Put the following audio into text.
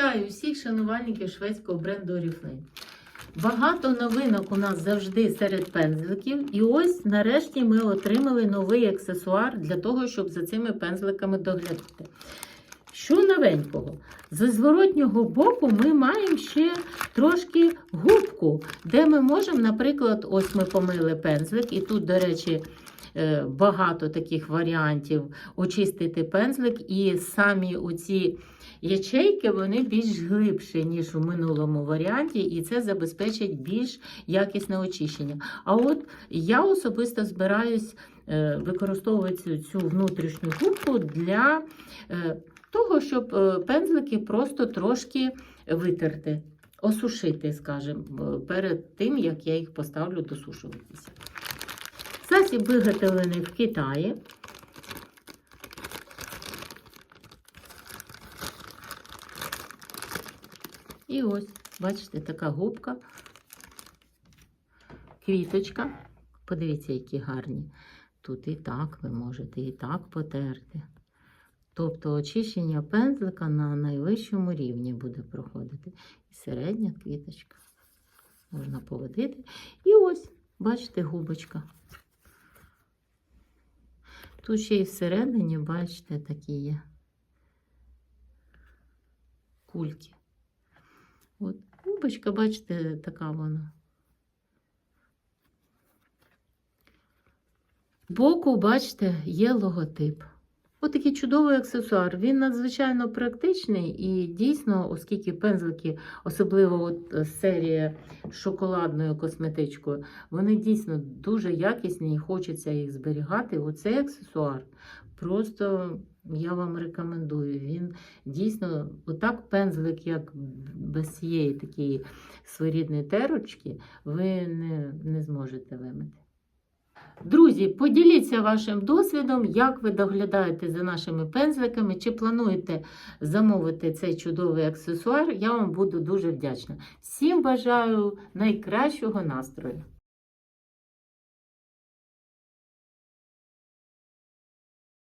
Вітаю всіх шанувальників шведського бренду Oriflame. Багато новинок у нас завжди серед пензликів. І ось нарешті ми отримали новий аксесуар для того, щоб за цими пензликами доглядати. Що новенького? З зворотнього боку ми маємо ще трошки губку, де ми можемо, наприклад, ось ми помили пензлик, і тут, до речі, е, багато таких варіантів очистити пензлик, і самі оці ячейки вони більш глибші, ніж у минулому варіанті, і це забезпечить більш якісне очищення. А от я особисто збираюсь е, використовувати цю, внутрішню губку для е, того, щоб е, пензлики просто трошки витерти, осушити, скажімо, перед тим, як я їх поставлю досушуватися. Засіб виготовлений в Китаї. І ось, бачите, така губка, квіточка. Подивіться, які гарні. Тут і так ви можете і так потерти. Тобто очищення пензлика на найвищому рівні буде проходити. І середня квіточка. Можна поводити. І ось, бачите, губочка. Тут ще і всередині, бачите, такі є кульки. От, губочка, бачите, така вона. Боку, бачите, є логотип. Ось такий чудовий аксесуар. Він надзвичайно практичний і дійсно, оскільки пензлики, особливо от е, серія шоколадною косметичкою, вони дійсно дуже якісні і хочеться їх зберігати. Оцей аксесуар просто я вам рекомендую. Він дійсно, отак пензлик, як без цієї такої своєрідної терочки, ви не, не зможете вимити. Друзі, поділіться вашим досвідом, як ви доглядаєте за нашими пензликами, чи плануєте замовити цей чудовий аксесуар. Я вам буду дуже вдячна. Всім бажаю найкращого настрою!